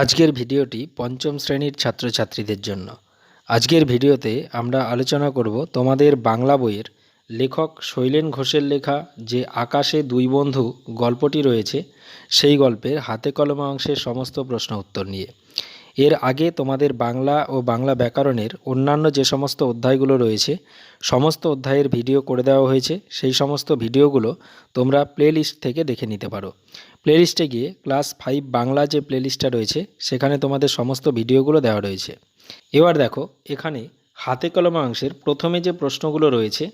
আজকের ভিডিওটি পঞ্চম শ্রেণির ছাত্রছাত্রীদের জন্য। আজকের ভিডিওতে আমরা আলোচনা করব তোমাদের বাংলা বইয়ের লেখক শৈলেন ঘোষের লেখা যে আকাশে দুই বন্ধু গল্পটি রয়েছে, সেই গল্পের হাতে কলমে অংশের সমস্ত প্রশ্ন উত্তর নিয়ে। এর আগে তোমাদের বাংলা ও বাংলা ব্যাকরণের অন্যান্য যে সমস্ত অধ্যায়গুলো রয়েছে, সমস্ত অধ্যায়ের ভিডিও করে দেওয়া হয়েছে। সেই সমস্ত ভিডিওগুলো তোমরা প্লেলিস্ট থেকে দেখে নিতে পারো। প্লেলিস্টে গিয়ে ক্লাস ফাইভ বাংলা যে প্লেলিস্টটা রয়েছে, সেখানে তোমাদের সমস্ত ভিডিওগুলো দেওয়া রয়েছে। এবার দেখো, এখানে হাতে কলমে অংশের প্রথমে যে প্রশ্নগুলো রয়েছে,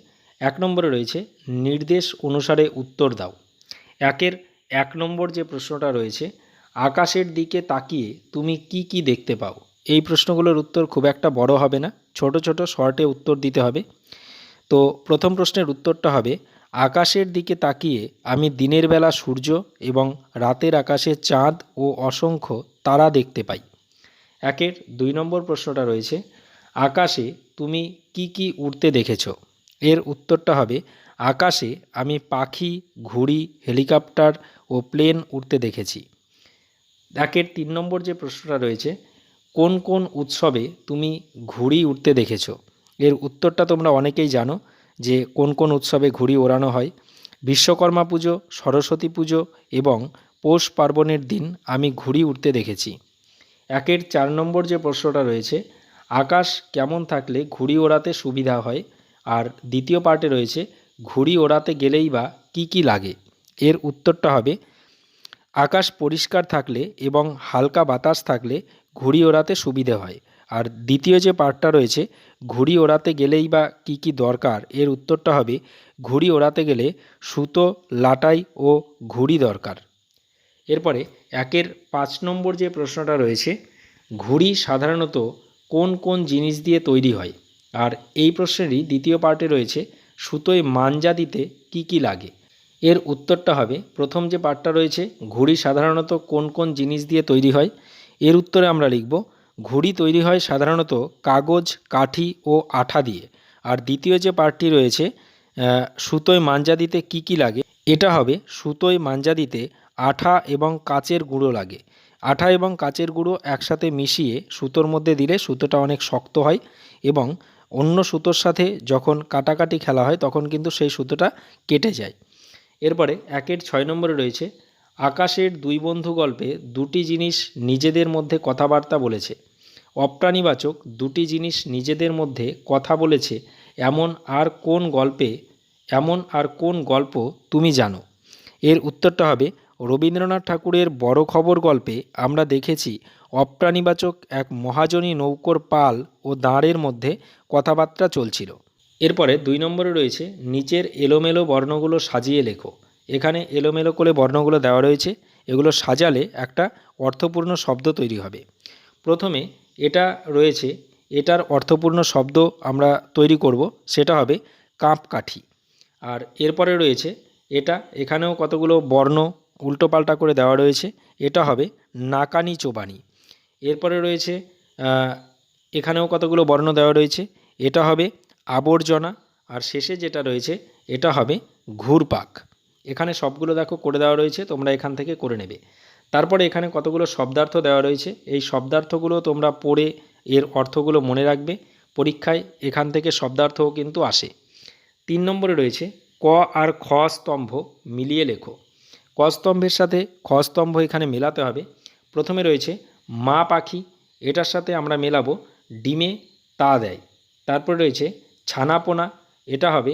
এক নম্বরে রয়েছে, নির্দেশ অনুসারে উত্তর দাও। একের এক নম্বর যে প্রশ্নটা রয়েছে, আকাশের দিকে তাকিয়ে তুমি কি কি দেখতে পাও? এই প্রশ্নগুলোর উত্তর খুব একটা বড় হবে না, ছোট ছোট, শর্টে উত্তর দিতে হবে। তো প্রথম প্রশ্নের উত্তরটা হবে আকাশের দিকে তাকিয়ে আমি দিনের বেলা সূর্য এবং রাতের আকাশে চাঁদ ও অসংখ্য তারা দেখতে পাই। একের দুই নম্বর প্রশ্নটা রয়েছে, আকাশে তুমি কি কি উড়তে দেখেছ? এর উত্তরটা হবে, আকাশে আমি পাখি, ঘুড়ি, হেলিকপ্টার ও প্লেন উড়তে দেখেছি। একের তিন নম্বর যে প্রশ্নটা রয়েছে, কোন কোন উৎসবে তুমি ঘুড়ি উড়তে দেখেছ? এর উত্তরটা তোমরা অনেকেই জানো যে কোন কোন উৎসবে ঘুড়ি ওড়ানো হয়, বিশ্বকর্মা পুজো, সরস্বতী পুজো এবং পৌষ পার্বণের দিন আমি ঘুড়ি উড়তে দেখেছি। একের চার নম্বর যে প্রশ্নটা রয়েছে, আকাশ কেমন থাকলে ঘুড়ি ওড়াতে সুবিধা হয়? আর দ্বিতীয় পার্টে রয়েছে, ঘুড়ি ওড়াতে গেলেই বা কি কি লাগে? এর উত্তরটা হবে, আকাশ পরিষ্কার থাকলে এবং হালকা বাতাস থাকলে ঘুড়ি ওড়াতে সুবিধে হয়। আর দ্বিতীয় যে পার্টটা রয়েছে, ঘুড়ি ওড়াতে গেলেই বা কি কি দরকার, এর উত্তরটা হবে, ঘুড়ি ওড়াতে গেলে সুতো, লাটাই ও ঘুড়ি দরকার। এরপরে একের পাঁচ নম্বর যে প্রশ্নটা রয়েছে, ঘুড়ি সাধারণত কোন কোন জিনিস দিয়ে তৈরি হয়? আর এই প্রশ্নেরই দ্বিতীয় পার্টে রয়েছে, সুতোয় মাঞ্জা দিতে কি কি লাগে? এর উত্তরটা হবে, প্রথম যে পার্টটা রয়েছে, ঘুড়ি সাধারণত কোন কোন জিনিস দিয়ে তৈরি হয়? এর উত্তরে আমরা লিখব ঘুড়ি তৈরি হয় সাধারণত কাগজ, কাঠি ও আঠা দিয়ে। আর দ্বিতীয় যে পার্টটি রয়েছে সুতোয় মাঞ্জা দিতে কি কি লাগে? এটা হবে সুতোয় মাঞ্জা দিতে আঠা এবং কাচের গুঁড়ো লাগে। আঠা এবং কাচের গুঁড়ো একসাথে মিশিয়ে সুতোর মধ্যে দিলে সুতোটা অনেক শক্ত হয় এবং অন্য সুতোর সাথে যখন কাটাকাটি খেলা হয়, তখন কিন্তু সেই সুতোটা কেটে যায়। এরপরে একের ছয় নম্বরে রয়েছে আকাশের দুই বন্ধু গল্পে দুটি জিনিস নিজেদের মধ্যে কথাবার্তা বলেছে। অপ্রাণীবাচক দুটি জিনিস নিজেদের মধ্যে কথা বলেছে, এমন আর কোন গল্পে, এমন আর কোন গল্প তুমি জানো? এর উত্তরটা হবে, রবীন্দ্রনাথ ঠাকুরের বড় খবর গল্পে আমরা দেখেছি অপ্রাণীবাচক এক মহাজনী নৌকর পাল ও দাঁড়ের মধ্যে কথাবার্তা চলছিল। এরপরে দুই নম্বরে রয়েছে, নিচের এলোমেলো বর্ণগুলো সাজিয়ে লেখো। এখানে এলোমেলো করে বর্ণগুলো দেওয়া রয়েছে। এগুলো সাজালে একটা অর্থপূর্ণ শব্দ তৈরি হবে। প্রথমে এটা রয়েছে, এটার অর্থপূর্ণ শব্দ আমরা তৈরি করব, সেটা হবে কাঁপকাঠি। আর এরপরে রয়েছে, এটা এখানেও কতগুলো বর্ণ উল্টোপাল্টা করে দেওয়া রয়েছে, এটা হবে নাকানি চোবানি। এরপরে রয়েছে এখানেও কতগুলো বর্ণ দেওয়া রয়েছে, এটা হবে আবর্জনা, আর শেষে যেটা রয়েছে, এটা হবে ঘুরপাক। এখানে সবগুলো দেখো করে দেওয়া রয়েছে, তোমরা এখান থেকে করে নেবে। তারপরে এখানে কতগুলো শব্দার্থ দেওয়া রয়েছে, এই শব্দার্থগুলো তোমরা পড়ে এর অর্থগুলো মনে রাখবে। পরীক্ষায় এখান থেকে শব্দার্থও কিন্তু আসে। তিন নম্বরে রয়েছে, ক আর খ স্তম্ভ মিলিয়ে লেখো। ক স্তম্ভের সাথে খ স্তম্ভ এখানে মেলাতে হবে। প্রথমে রয়েছে, মা পাখি, এটার সাথে আমরা মেলাবো, ডিমে তা দেয়। তারপরে রয়েছে, ছানাপোনা, এটা হবে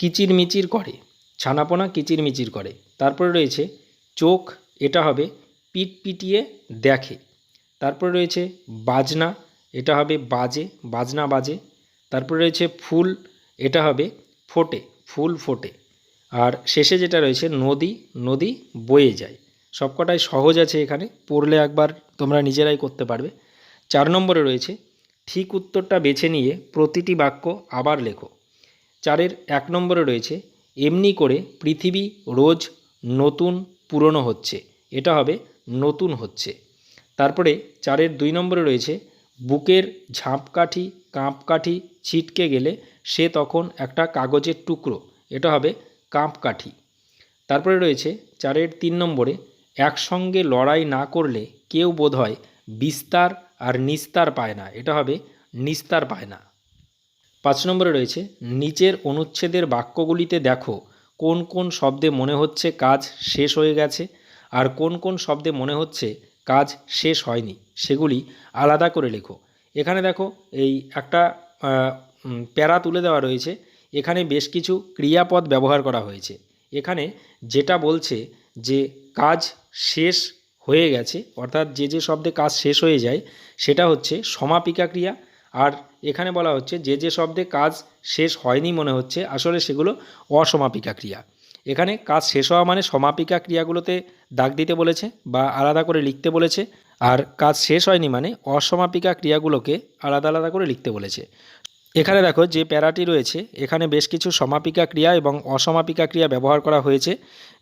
কিচিরমিচির করে। ছানাপোনা কিচিরমিচির করে। তারপরে রয়েছে চোখ, এটা হবে পিট পিটিয়ে দেখে। তারপরে রয়েছে বাজনা, এটা হবে বাজে, বাজনা বাজে। তারপরে রয়েছে ফুল, এটা হবে ফোটে, ফুল ফোটে। আর শেষে যেটা রয়েছে, নদী নদী বয়ে যায়। সবকটাই সহজ আছে এখানে, পড়লে একবার তোমরা নিজেরাই করতে পারবে। চার নম্বরে রয়েছে, ঠিক উত্তরটা বেছে নিয়ে প্রতিটি বাক্য আবার লেখো। চারের এক নম্বরে রয়েছে এমনি করে পৃথিবী রোজ নতুন পুরনো হচ্ছে। এটা হবে নতুন হচ্ছে। তারপরে চারের দুই নম্বরে রয়েছে, বুকের ঝাঁপকাঠি, কাঁপকাঠি ছিটকে গেলে সে তখন একটা কাগজের টুকরো, এটা হবে কাঁপকাঠি। তারপরে রয়েছে চারের তিন নম্বরে, একসঙ্গে লড়াই না করলে কেউ বোধহয় বিস্তার আর নিস্তার পায় না, এটা হবে নিস্তার পায় না। পাঁচ নম্বরে রয়েছে, নিচের অনুচ্ছেদের বাক্যগুলিতে দেখো, কোন কোন শব্দে মনে হচ্ছে কাজ শেষ হয়ে গেছে আর কোন কোন শব্দে মনে হচ্ছে কাজ শেষ হয়নি, সেগুলি আলাদা করে লেখো। এখানে দেখো, এই একটা প্যারা তুলে দেওয়া রয়েছে, এখানে বেশ কিছু ক্রিয়াপদ ব্যবহার করা হয়েছে। এখানে যেটা বলছে যে কাজ শেষ হয়ে গেছে, অর্থাৎ যে যে শব্দে কাজ শেষ হয়ে যায়, সেটা হচ্ছে সমাপিকা ক্রিয়া আর এখানে বলা হচ্ছে, যে যে শব্দে কাজ শেষ হয়নি মনে হচ্ছে, আসলে সেগুলো অসমাপিকা ক্রিয়া। এখানে কাজ শেষ হওয়া মানে সমাপিকা ক্রিয়াগুলোতে দাগ দিতে বলেছে বা আলাদা করে লিখতে বলেছে, আর কাজ শেষ হয়নি মানে অসমাপিকা ক্রিয়াগুলোকে আলাদা আলাদা করে লিখতে বলেছে। এখানে দেখো যে প্যারাটি রয়েছে, এখানে বেশ কিছু সমাপিকা ক্রিয়া এবং অসমাপিকা ক্রিয়া ব্যবহার করা হয়েছে।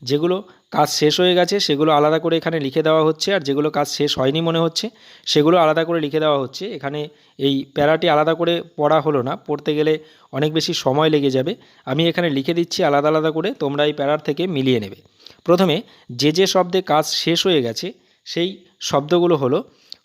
যেগুলো কাজ শেষ হয়ে গেছে, সেগুলো আলাদা করে এখানে লিখে দেওয়া হচ্ছে, আর যেগুলো কাজ শেষ হয়নি মনে হচ্ছে, সেগুলো আলাদা করে লিখে দেওয়া হচ্ছে। এখানে এই প্যারাটি আলাদা করে পড়া হলো না, পড়তে গেলে অনেক বেশি সময় লেগে যাবে। আমি এখানে লিখে দিচ্ছি আলাদা আলাদা করে, তোমরা এই প্যারার থেকে মিলিয়ে নেবে। প্রথমে যে যে শব্দে কাজ শেষ হয়ে গেছে, সেই শব্দগুলো হলো,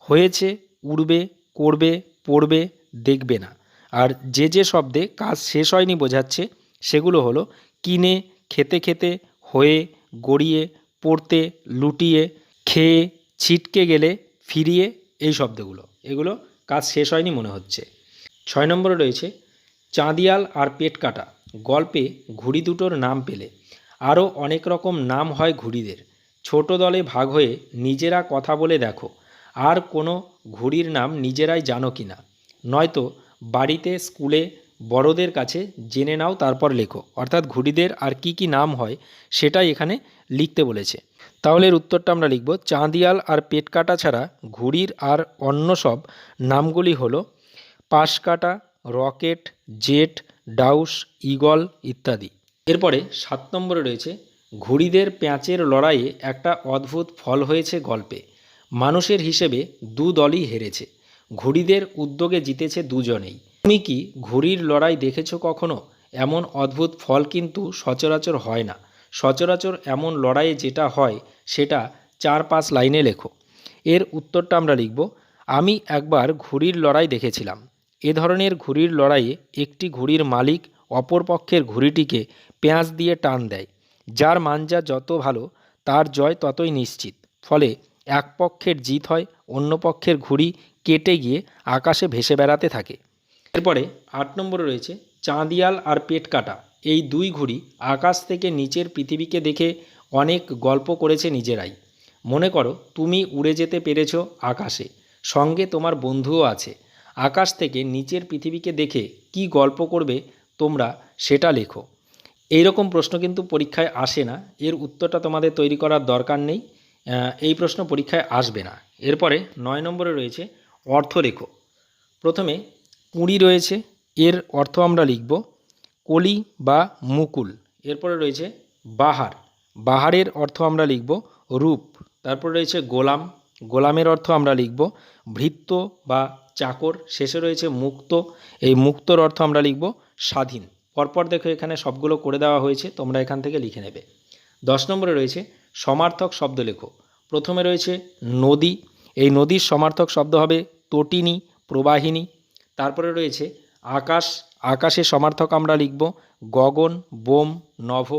হয়েছে, উড়বে, করবে, পড়বে, দেখবে না। আর যে যে শব্দে কাজ শেষ হয়নি বোঝাচ্ছে, সেগুলো হলো কিনে, খেতে খেতে, হয়ে, গড়িয়ে, পড়তে, লুটিয়ে, খেয়ে, ছিটকে গেলে, ফিরিয়ে, এই শব্দগুলো। এগুলো কাজ শেষ হয়নি মনে হচ্ছে। ছয় নম্বরে রয়েছে, চাঁদিয়াল আর পেট কাটা। গল্পে ঘুড়ি দুটোর নাম পেলে। আরও অনেক রকম নাম হয় ঘুড়িদের। ছোট দলে ভাগ হয়ে নিজেরা কথা বলে দেখো। আর কোনো ঘুড়ির নাম নিজেরাই জানো কি না নয়তো বাড়িতে স্কুলে বড়দের কাছে জেনে নাও, তারপর লেখো। অর্থাৎ ঘুড়িদের আর কি কি নাম হয় সেটাই এখানে লিখতে বলেছে। তাহলে এর উত্তরটা আমরা লিখব। চাঁদিয়াল আর পেট কাটা ছাড়া ঘুড়ির আর অন্য সব নামগুলি হলো পাশ কাটা রকেট, জেট, ডাউস ঈগল ইত্যাদি। এরপরে সাত নম্বরে রয়েছে, ঘুড়িদের প্যাঁচের লড়াইয়ে একটা অদ্ভুত ফল হয়েছে গল্পে। মানুষের হিসেবে দু দলই হেরেছে। ঘুড়িদের উদ্যোগে জিতেছে দুজনেই। তুমি কি ঘুড়ির লড়াই দেখেছ কখনো? এমন অদ্ভুত ফল কিন্তু সচরাচর হয় না। সচরাচর এমন লড়াইয়ে যেটা হয়, সেটা চার পাঁচ লাইনে লেখো। এর উত্তরটা আমরা লিখব। আমি একবার ঘুড়ির লড়াই দেখেছিলাম। এ ধরনের ঘুড়ির লড়াইয়ে একটি ঘুড়ির মালিক অপর পক্ষের ঘুড়িটিকে পেঁয়াজ দিয়ে টান দেয়। যার মাঞ্জা যত ভালো, তার জয় ততই নিশ্চিত। ফলে এক পক্ষের জিত হয় অন্য পক্ষের ঘুড়ি কেটে গিয়ে আকাশে ভেসে বেড়াতে থাকে। এরপরে আট নম্বরে রয়েছে চাঁদিয়াল আর পেট কাটা এই দুই ঘুড়ি আকাশ থেকে নিচের পৃথিবীকে দেখে অনেক গল্প করেছে নিজেরাই। মনে করো, তুমি উড়ে যেতে পেরেছ আকাশে, সঙ্গে তোমার বন্ধুও আছে। আকাশ থেকে নিচের পৃথিবীকে দেখে কি গল্প করবে তোমরা সেটা লেখো। এই রকম প্রশ্ন কিন্তু পরীক্ষায় আসে না। এর উত্তরটা তোমাদের তৈরি করার দরকার নেই। এই প্রশ্ন পরীক্ষায় আসবে না। এরপরে নয় নম্বরে রয়েছে অর্থ প্রথমে কুঁড়ি রয়েছে, এর অর্থ আমরা লিখব কলি বা মুকুল। এরপরে রয়েছে বাহার, বাহারের অর্থ আমরা লিখব রূপ। তারপর রয়েছে গোলাম, গোলামের অর্থ আমরা লিখব ভৃত্য বা চাকর। শেষে রয়েছে মুক্ত, এই মুক্তর অর্থ আমরা লিখব স্বাধীন। পরপর দেখো এখানে সবগুলো করে দেওয়া হয়েছে, তোমরা এখান থেকে লিখে নেবে। দশ নম্বরে রয়েছে সমার্থক শব্দ লেখো। প্রথমে রয়েছে নদী। এই নদীর সমার্থক শব্দ হবে তটিনী প্রবাহিনী তারপরে রয়েছে আকাশ। আকাশের সমার্থক আমরা লিখব গগন, বোম, নভ।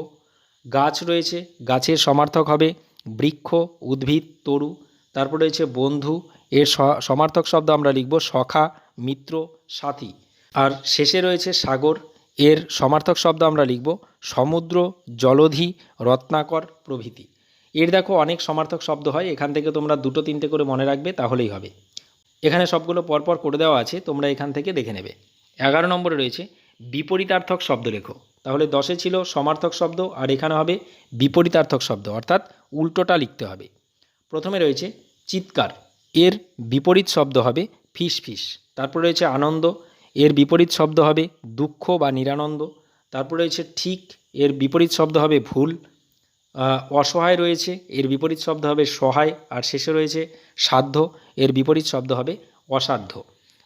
গাছ রয়েছে। গাছের সমার্থক হবে বৃক্ষ, উদ্ভিদ, তরু। তারপর রয়েছে বন্ধু। এর সমার্থক শব্দ আমরা লিখব সখা, মিত্র, সাথী। আর শেষে রয়েছে সাগর। এর সমার্থক শব্দ আমরা লিখব সমুদ্র, জলধি, রত্নাকর প্রভৃতি। এর দেখো অনেক সমার্থক শব্দ হয়, এখান থেকে তোমরা দুটো তিনটে করে মনে রাখবে, তাহলেই হবে। এখানে সবগুলো পরপর করে দেওয়া আছে, তোমরা এখান থেকে দেখে নেবে। এগারো নম্বরে রয়েছে, বিপরীতার্থক শব্দ লেখো। তাহলে দশে ছিল সমার্থক শব্দ, আর এখানে হবে বিপরীতার্থক শব্দ, অর্থাৎ উল্টোটা লিখতে হবে। প্রথমে রয়েছে, চিৎকার, এর বিপরীত শব্দ হবে ফিস ফিস। তারপর রয়েছে আনন্দ, এর বিপরীত শব্দ হবে দুঃখ বা নিরানন্দ। তারপর রয়েছে ঠিক, এর বিপরীত শব্দ হবে ভুল। অসহায় রয়েছে, এর বিপরীত শব্দ হবে সহায়, আর শেষে রয়েছে সাধ্য, এর বিপরীত শব্দ হবে অসাধ্য।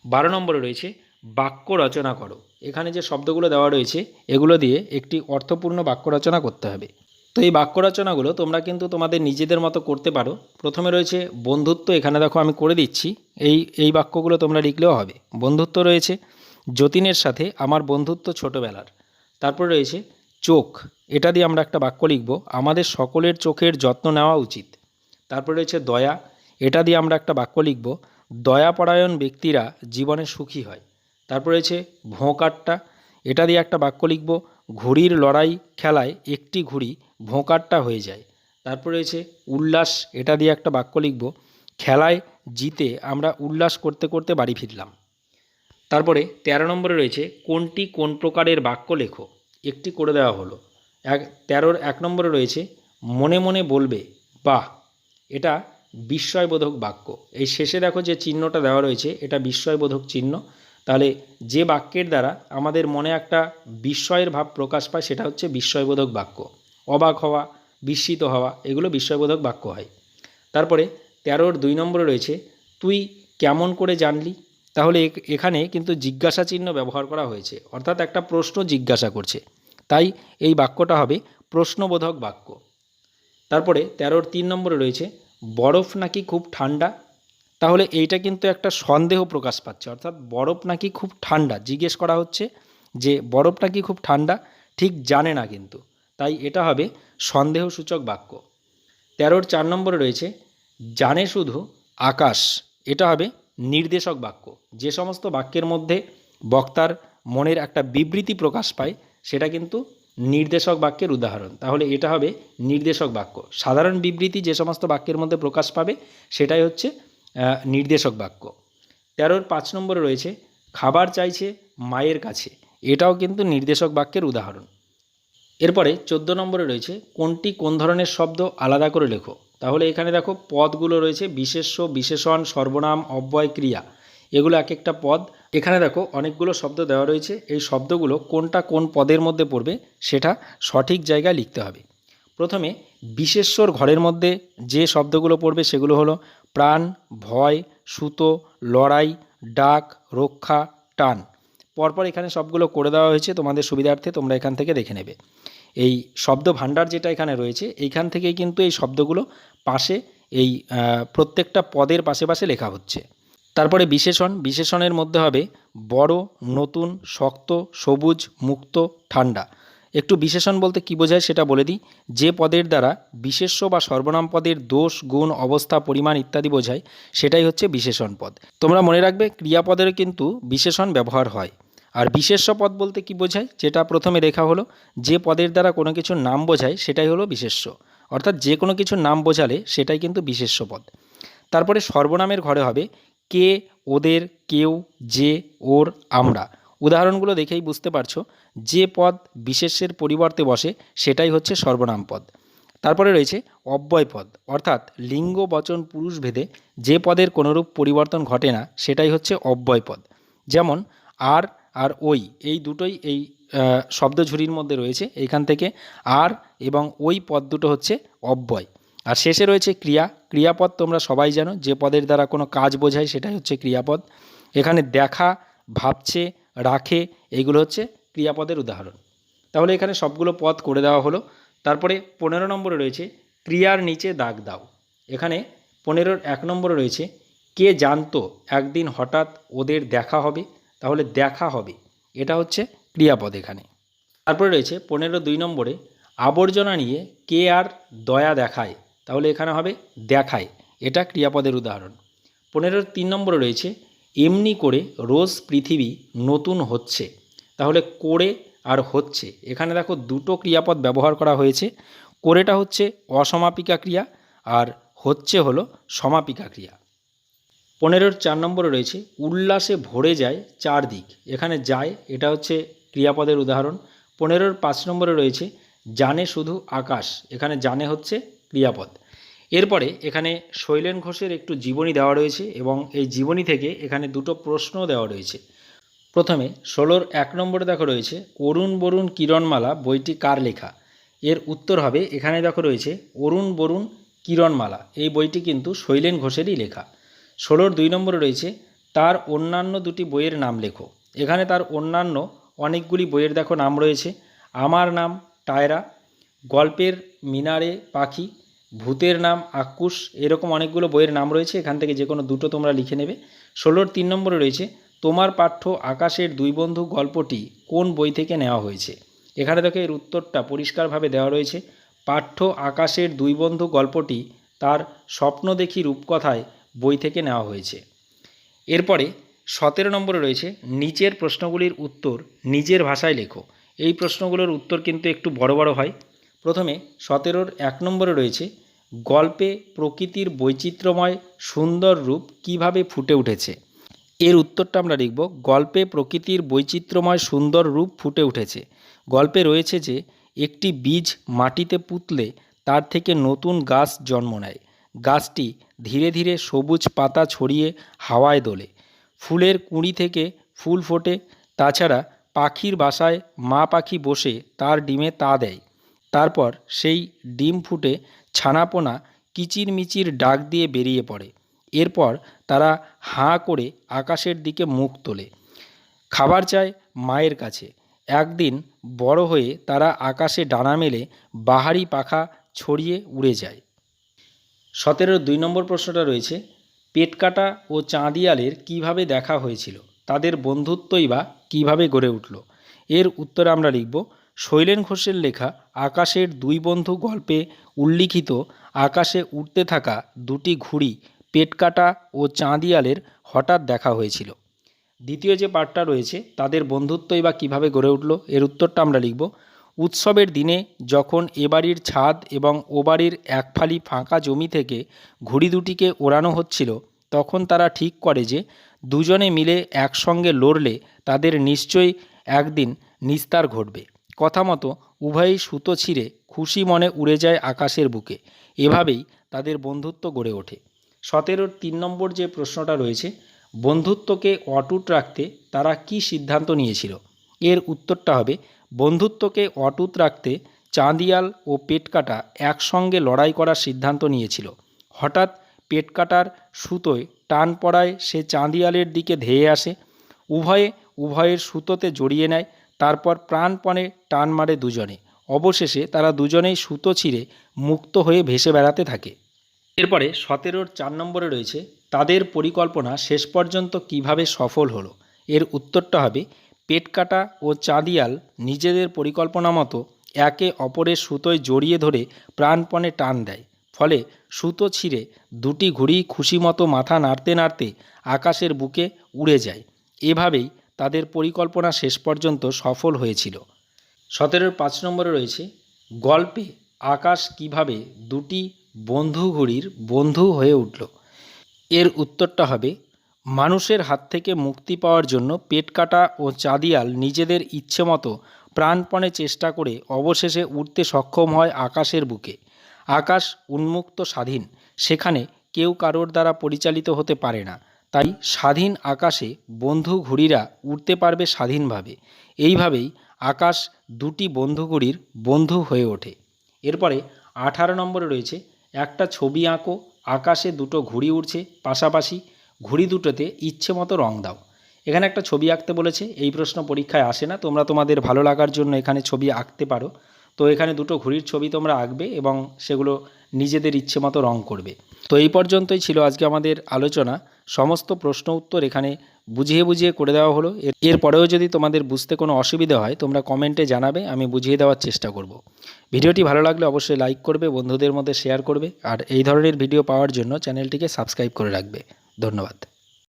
বারো নম্বরে রয়েছে বাক্য রচনা করো। এখানে যে শব্দগুলো দেওয়া রয়েছে, এগুলো দিয়ে একটি অর্থপূর্ণ বাক্য রচনা করতে হবে। তো এই বাক্য রচনাগুলো তোমরা কিন্তু তোমাদের নিজেদের মতো করতে পারো। প্রথমে রয়েছে বন্ধুত্ব, এখানে দেখো আমি করে দিচ্ছি, এই এই বাক্যগুলো তোমরা লিখলেও হবে। বন্ধুত্ব রয়েছে যতীনের সাথে আমার বন্ধুত্ব ছোটোবেলার। তারপর রয়েছে চোখ এটা দিয়ে আমরা একটা বাক্য লিখব, আমাদের সকলের চোখের যত্ন নেওয়া উচিত। তারপরে রয়েছে দয়া। এটা দিয়ে আমরা একটা বাক্য লিখব, দয়াপরায়ণ ব্যক্তিরা জীবনে সুখী হয়। তারপর রয়েছে ভোঁকাট্টা এটা দিয়ে একটা বাক্য লিখব, ঘুড়ির লড়াই খেলায় একটি ঘুড়ি ভোঁকাট্টা হয়ে যায়। তারপর রয়েছে উল্লাস। এটা দিয়ে একটা বাক্য লিখব, খেলায় জিতে আমরা উল্লাস করতে করতে বাড়ি ফিরলাম। তারপরে তেরো নম্বরে রয়েছে, কোনটি কোন প্রকারের বাক্য লেখো? একটি করে দেওয়া হলো। এক, তেরোর এক নম্বরে রয়েছে, মনে মনে বলবে, বাহ, এটা বিস্ময়বোধক বাক্য। এই শেষে দেখো যে চিহ্নটা দেওয়া রয়েছে, এটা বিস্ময়বোধক চিহ্ন। তাহলে যে বাক্যের দ্বারা আমাদের মনে একটা বিস্ময়ের ভাব প্রকাশ পায়, সেটা হচ্ছে বিস্ময়বোধক বাক্য। অবাক হওয়া, বিস্মিত হওয়া, এগুলো বিস্ময়বোধক বাক্য হয়। তারপরে তেরোর দুই নম্বরে রয়েছে, তুই কেমন করে জানলি? তাহলে এখ- এখানে কিন্তু জিজ্ঞাসা চিহ্ন ব্যবহার করা হয়েছে। অর্থাৎ একটা প্রশ্ন জিজ্ঞাসা করছে। তাই এই বাক্যটা হবে প্রশ্নবোধক বাক্য। তারপরে তেরোর তিন নম্বরে রয়েছে, বরফ নাকি খুব ঠান্ডা? তাহলে এইটা কিন্তু একটা সন্দেহ প্রকাশ পাচ্ছে। অর্থাৎ বরফ নাকি খুব ঠান্ডা? জিজ্ঞেস করা হচ্ছে যে, বরফ নাকি খুব ঠান্ডা? ঠিক জানে না কিন্তু। তাই এটা হবে সন্দেহসূচক বাক্য। তেরোর চার নম্বরে রয়েছে, জানে শুধু আকাশ। এটা হবে নির্দেশক বাক্য। যে সমস্ত বাক্যের মধ্যে বক্তার মনের একটা বিবৃতি প্রকাশ পায় সেটা কিন্তু নির্দেশক বাক্যের উদাহরণ। তাহলে এটা হবে নির্দেশক বাক্য। সাধারণ বিবৃতি যে সমস্ত বাক্যের মধ্যে প্রকাশ পাবে, সেটাই হচ্ছে নির্দেশক বাক্য। তেরোর পাঁচ নম্বরে রয়েছে, খাবার চাইছে মায়ের কাছে। এটাও কিন্তু নির্দেশক বাক্যের উদাহরণ। এরপরে চোদ্দ নম্বরে রয়েছে, কোনটি কোন ধরনের শব্দ আলাদা করে লেখো। তাহলে এখানে দেখো, পদগুলো রয়েছে বিশেষ্য, বিশেষণ, সর্বনাম, অব্যয়, ক্রিয়া। এগুলো এক একটা পদ এখানে দেখো অনেকগুলো শব্দ দেওয়া রয়েছে। এই শব্দগুলো কোনটা কোন পদের মধ্যে পড়বে সেটা সঠিক জায়গায় লিখতে হবে। প্রথমে বিশেষ্যর ঘরের মধ্যে যে শব্দগুলো পড়বে সেগুলো হলো প্রাণ, ভয়, সুতো, লড়াই, ডাক, রক্ষা, টান। পরপর এখানে সবগুলো করে দেওয়া হয়েছে। তোমাদের সুবিধার্থে তোমরা এখান থেকে দেখে নেবে। এই শব্দ ভাণ্ডার যেটা এখানে রয়েছে এইখান থেকেই কিন্তু এই শব্দগুলো পাশে এই প্রত্যেকটা পদের পাশে পাশে লেখা হচ্ছে। তারপরে বিশেষণ, বিশেষণের মধ্যে হবে বড়, নতুন, শক্ত, সবুজ, মুক্ত, ঠান্ডা। একটু বিশেষণ বলতে কী বোঝায় সেটা বলে দিই। যে পদের দ্বারা বিশেষ্য বা সর্বনাম পদের দোষ, গুণ, অবস্থা, পরিমাণ ইত্যাদি বোঝায়, সেটাই হচ্ছে বিশেষণ পদ। তোমরা মনে রাখবে ক্রিয়াপদেরও কিন্তু বিশেষণ ব্যবহার হয়। আর বিশেষ্য পদ বলতে কি বোঝায়? যেটা প্রথমে দেখা হলো, যে পদের দ্বারা কোনো কিছুর নাম বোঝায়, সেটাই হলো বিশেষ্য। অর্থাৎ যে কোনো কিছুর নাম বোঝালে সেটাই কিন্তু বিশেষ্য পদ। তারপরে সর্বনামের ঘরে হবে কে ওদের কেউ, যে, ওর, আমরা। উদাহরণগুলো দেখেই বুঝতে পারছ, যে পদ বিশেষের পরিবর্তে বসে, সেটাই হচ্ছে সর্বনাম পদ। তারপরে রয়েছে অব্যয় পদ, অর্থাৎ লিঙ্গ, বচন, পুরুষ ভেদে যে পদের কোনোরূপ পরিবর্তন ঘটে না, সেটাই হচ্ছে অব্যয় পদ। যেমন আর আর ওই, এই দুটোই এই শব্দঝুরির মধ্যে রয়েছে এইখান থেকে আর এবং ওই পদ দুটো হচ্ছে অব্যয়। আর শেষে রয়েছে ক্রিয়া। ক্রিয়াপদ তোমরা সবাই জানো, যে পদের দ্বারা কোনো কাজ বোঝায় সেটাই হচ্ছে ক্রিয়াপদ। এখানে দেখা, ভাবছে, রাখে এইগুলো হচ্ছে ক্রিয়াপদের উদাহরণ। তাহলে এখানে সবগুলো পদ করে দেওয়া হলো। তারপরে পনেরো নম্বরে রয়েছে, ক্রিয়ার নিচে দাগ দাও। এখানে পনেরোর এক নম্বরে রয়েছে, কে জানতো একদিন হঠাৎ ওদের দেখা হবে? তাহলে দেখা হবে, এটা হচ্ছে ক্রিয়াপদ এখানে। তারপরে রয়েছে, পনেরো দুই নম্বরে, আবর্জনা নিয়ে কে আর দয়া দেখায়? তাহলে এখানে হবে দেখায়। এটা ক্রিয়াপদের উদাহরণ। পনেরোর তিন নম্বরে রয়েছে, এমনি করে রোজ পৃথিবী নতুন হচ্ছে। তাহলে করে আর হচ্ছে। এখানে দেখো দুটো ক্রিয়াপদ ব্যবহার করা হয়েছে। করেটা হচ্ছে অসমাপিকা ক্রিয়া আর হচ্ছে হলো সমাপিকা ক্রিয়া। পনেরোর চার নম্বরে রয়েছে, উল্লাসে ভরে যায় চারদিক। এখানে যায়, এটা হচ্ছে ক্রিয়াপদের উদাহরণ। পনেরোর পাঁচ নম্বরে রয়েছে, জানে শুধু আকাশ। এখানে জানে হচ্ছে ক্রিয়াপদ। এরপরে এখানে শৈলেন ঘোষের একটু জীবনী দেওয়া রয়েছে এবং এই জীবনী থেকে এখানে দুটো প্রশ্নও দেওয়া রয়েছে। প্রথমে, ষোলোর এক নম্বরে দেখো রয়েছে, অরুণ বরুণ কিরণমালা বইটি কার লেখা? এর উত্তর হবে এখানে দেখো রয়েছে, অরুণ বরুণ কিরণমালা, এই বইটি কিন্তু শৈলেন ঘোষেরই লেখা। ষোলোর দুই নম্বরে রয়েছে, তার অন্যান্য দুটি বইয়ের নাম লেখো। এখানে তার অন্যান্য অনেকগুলি বইয়ের দেখো নাম রয়েছে, আমার নাম টায়রা গল্পের মিনারে পাখি, ভূতের নাম আকুশ, এরকম অনেকগুলো বইয়ের নাম রয়েছে, এখান থেকে যে কোনো দুটো তোমরা লিখে নেবে। ষোলোর তিন নম্বরে রয়েছে, তোমার পাঠ্য আকাশের দুই বন্ধু গল্পটি কোন বই থেকে নেওয়া হয়েছে? এখানে দেখো এর উত্তরটা পরিষ্কারভাবে দেওয়া রয়েছে, পাঠ্য আকাশের দুই বন্ধু গল্পটি তার স্বপ্ন দেখি রূপকথায় বই থেকে নেওয়া হয়েছে। এরপরে সতেরো নম্বরে রয়েছে, নিচের প্রশ্নগুলির উত্তর নিজের ভাষায় লেখো। এই প্রশ্নগুলোর উত্তর কিন্তু একটু বড় বড় হয়। প্রথমে সতেরোর এক নম্বরে রয়েছে, গল্পে প্রকৃতির বৈচিত্র্যময় সুন্দর রূপ কীভাবে ফুটে উঠেছে। এর উত্তরটা আমরা লিখব, গল্পে প্রকৃতির বৈচিত্র্যময় সুন্দর রূপ ফুটে উঠেছে। গল্পে রয়েছে যে, একটি বীজ মাটিতে পুঁতলে তার থেকে নতুন গাছ জন্ম নেয়। গাছটি ধীরে ধীরে সবুজ পাতা ছড়িয়ে হাওয়ায় দোলে। ফুলের কুঁড়ি থেকে ফুল ফোটে, তাছাড়া পাখির বাসায় মা পাখি বসে তার ডিমে তা দেয়। তারপর সেই ডিম ফুটে ছানাপোনা কিচিরমিচির ডাক দিয়ে বেরিয়ে পড়ে। এরপর তারা হাঁ করে আকাশের দিকে মুখ তোলে। খাবার চায় মায়ের কাছে। একদিন বড় হয়ে তারা আকাশে ডানা মেলে বাহারি পাখা ছড়িয়ে উড়ে যায়। সতেরোর দুই নম্বর প্রশ্নটা রয়েছে, পেট কাটা ও চাঁদিয়ালের কীভাবে দেখা হয়েছিল? তাদের বন্ধুত্বই বা কীভাবে গড়ে উঠল? এর উত্তরে আমরা লিখব শৈলেন ঘোষের লেখা আকাশের দুই বন্ধু গল্পে উল্লিখিত আকাশে উড়তে থাকা দুটি ঘুড়ি, পেটকাটা ও চাঁদিয়ালের হঠাৎ দেখা হয়েছিল। দ্বিতীয় যে পাঠটা রয়েছে, তাদের বন্ধুত্বই বা কীভাবে গড়ে উঠল, এর উত্তরটা আমরা লিখব। উৎসবের দিনে যখন এ বাড়ির ছাদ এবং ও বাড়ির এক ফালি ফাঁকা জমি থেকে ঘুড়ি দুটিকে ওড়ানো হচ্ছিল, তখন তারা ঠিক করে যে দুজনে মিলে একসঙ্গে লড়লে তাদের নিশ্চয়ই একদিন নিস্তার ঘটবে। কথা মতো উভয়ই সুতো ছিঁড়ে খুশি মনে উড়ে যায় আকাশের বুকে। এভাবেই তাদের বন্ধুত্ব গড়ে ওঠে। সতেরোর তিন নম্বর যে প্রশ্নটা রয়েছে, বন্ধুত্বকে অটুট রাখতে তারা কি সিদ্ধান্ত নিয়েছিল? এর উত্তরটা হবে, বন্ধুত্বকে অটুট রাখতে চাঁদিয়াল ও পেটকাটা একসঙ্গে লড়াই করার সিদ্ধান্ত নিয়েছিল। হঠাৎ পেটকাটার সুতোয় টান পড়ায় সে চাঁদিয়ালের দিকে ধেয়ে আসে। উভয়ে উভয়ের সুতোতে জড়িয়ে নেয় তারপর প্রাণপণে টান মারে দুজনে। অবশেষে তারা দুজনেই সুতো ছিঁড়ে মুক্ত হয়ে ভেসে বেড়াতে থাকে। এরপরে সতেরোর চার নম্বরে রয়েছে, তাদের পরিকল্পনা শেষ পর্যন্ত কীভাবে সফল হলো? এর উত্তরটা হবে পেটকাটা ও চাঁদিয়াল নিজেদের পরিকল্পনা মতো একে অপরের সুতোয় জড়িয়ে ধরে প্রাণপণে টান দেয়। ফলে সুতো ছিঁড়ে দুটি ঘুড়ি খুশি মতো মাথা নাড়তে নাড়তে আকাশের বুকে উড়ে যায়। এভাবেই তাদের পরিকল্পনা শেষ পর্যন্ত সফল হয়েছিল। সতেরোর পাঁচ নম্বরে রয়েছে, গল্পে আকাশ কীভাবে দুটি বন্ধু ঘুড়ির বন্ধু হয়ে উঠল। এর উত্তরটা হবে, মানুষের হাত থেকে মুক্তি পাওয়ার জন্য পেট কাটা ও চাঁদিয়াল নিজেদের ইচ্ছে মতো প্রাণপণে চেষ্টা করে অবশেষে উঠতে সক্ষম হয় আকাশের বুকে। আকাশ উন্মুক্ত স্বাধীন, সেখানে কেউ কারোর দ্বারা পরিচালিত হতে পারে না। তাই স্বাধীন আকাশে বন্ধু ঘুড়িরা উড়তে পারবে স্বাধীনভাবে। এইভাবেই আকাশ দুটি বন্ধু ঘুড়ির বন্ধু হয়ে ওঠে। এরপরে আঠারো নম্বরে রয়েছে, একটা ছবি আঁকো, আকাশে দুটো ঘুড়ি উড়ছে, পাশাপাশি ঘুড়ি দুটোতে ইচ্ছে মতো রং দাও। এখানে একটা ছবি আঁকতে বলেছে, এই প্রশ্ন পরীক্ষায় আসে না, তোমরা তোমাদের ভালো লাগার জন্য এখানে ছবি আঁকতে পারো। তো এখানে দুটো ঘুড়ির ছবি তোমরা আঁকবে এবং সেগুলো নিজেদের ইচ্ছে মতো রং করবে। তো এই পর্যন্তই ছিল আজকে আমাদের আলোচনা। সমস্ত প্রশ্ন উত্তর এখানে বুঝিয়ে বুঝিয়ে করে দেওয়া হলো। এর- এরপরেও যদি তোমাদের বুঝতে কোনো অসুবিধা হয়, তোমরা কমেন্টে জানাবে, আমি বুঝিয়ে দেওয়ার চেষ্টা করব। ভিডিওটি ভালো লাগলে অবশ্যই লাইক করবে, বন্ধুদের মধ্যে শেয়ার করবে, আর এই ধরনের ভিডিও পাওয়ার জন্য চ্যানেলটিকে সাবস্ক্রাইব করে রাখবে। ধন্যবাদ।